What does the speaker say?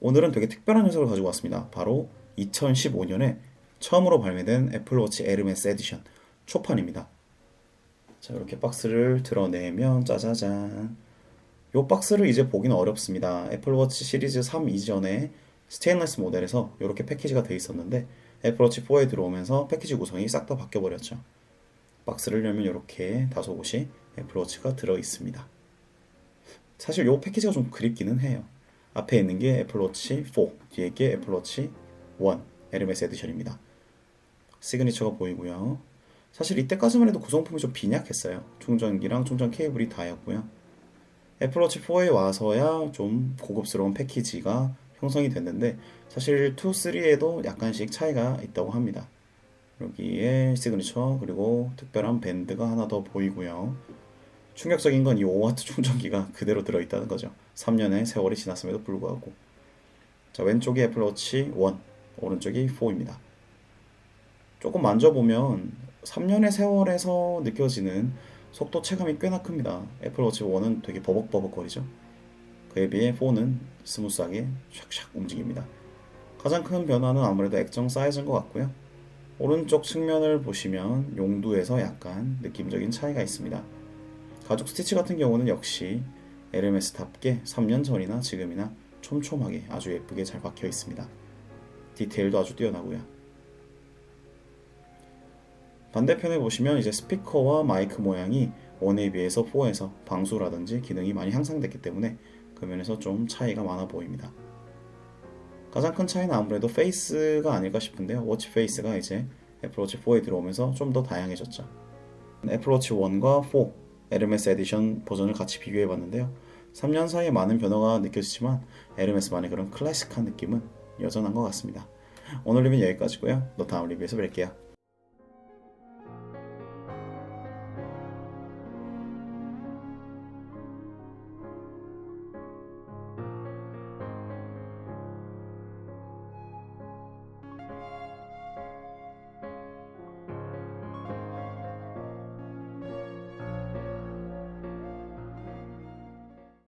오늘은 되게 특별한 녀석을 가지고 왔습니다. 바로 2015년에 처음으로 발매된 애플워치 에르메스 에디션 초판입니다. 자, 이렇게 박스를 드러내면 짜자잔. 이 박스를 이제 보기는 어렵습니다. 애플워치 시리즈 3 이전에 스테인리스 모델에서 이렇게 패키지가 돼 있었는데 애플워치 4에 들어오면서 패키지 구성이 싹 다 바뀌어 버렸죠. 박스를 열면 이렇게 다소 곳이 애플워치가 들어 있습니다. 사실 이 패키지가 좀 그립기는 해요. 앞에 있는 게 애플워치 4, 뒤에 게 애플워치 1 에르메스 에디션입니다. 시그니처가 보이고요. 사실 이때까지만 해도 구성품이 좀 빈약했어요. 충전기랑 충전 케이블이 다였고요. 애플워치 4에 와서야 좀 고급스러운 패키지가 형성이 됐는데 사실 2, 3에도 약간씩 차이가 있다고 합니다. 여기에 시그니처 그리고 특별한 밴드가 하나 더 보이고요. 충격적인 건 이 5W 충전기가 그대로 들어있다는 거죠. 3년의 세월이 지났음에도 불구하고. 자, 왼쪽이 애플워치 1, 오른쪽이 4입니다. 조금 만져보면 3년의 세월에서 느껴지는 속도 체감이 꽤나 큽니다. 애플워치 1은 되게 버벅버벅거리죠. 그에 비해 4는 스무스하게 샥샥 움직입니다. 가장 큰 변화는 아무래도 액정 사이즈인 것 같고요. 오른쪽 측면을 보시면 용두에서 약간 느낌적인 차이가 있습니다. 가죽 스티치 같은 경우는 역시 에르메스답게 3년 전이나 지금이나 촘촘하게 아주 예쁘게 잘 박혀 있습니다. 디테일도 아주 뛰어나고요. 반대편에 보시면 이제 스피커와 마이크 모양이 1에 비해서 4에서 방수라든지 기능이 많이 향상됐기 때문에 그 면에서 좀 차이가 많아 보입니다. 가장 큰 차이는 아무래도 페이스가 아닐까 싶은데요. 워치 페이스가 이제 애플워치 4에 들어오면서 좀 더 다양해졌죠. 애플워치 1과 4 에르메스 에디션 버전을 같이 비교해 봤는데요. 3년 사이에 많은 변화가 느껴지지만 에르메스만의 그런 클래식한 느낌은 여전한 것 같습니다. 오늘 리뷰는 여기까지고요. 또 다음 리뷰에서 뵐게요.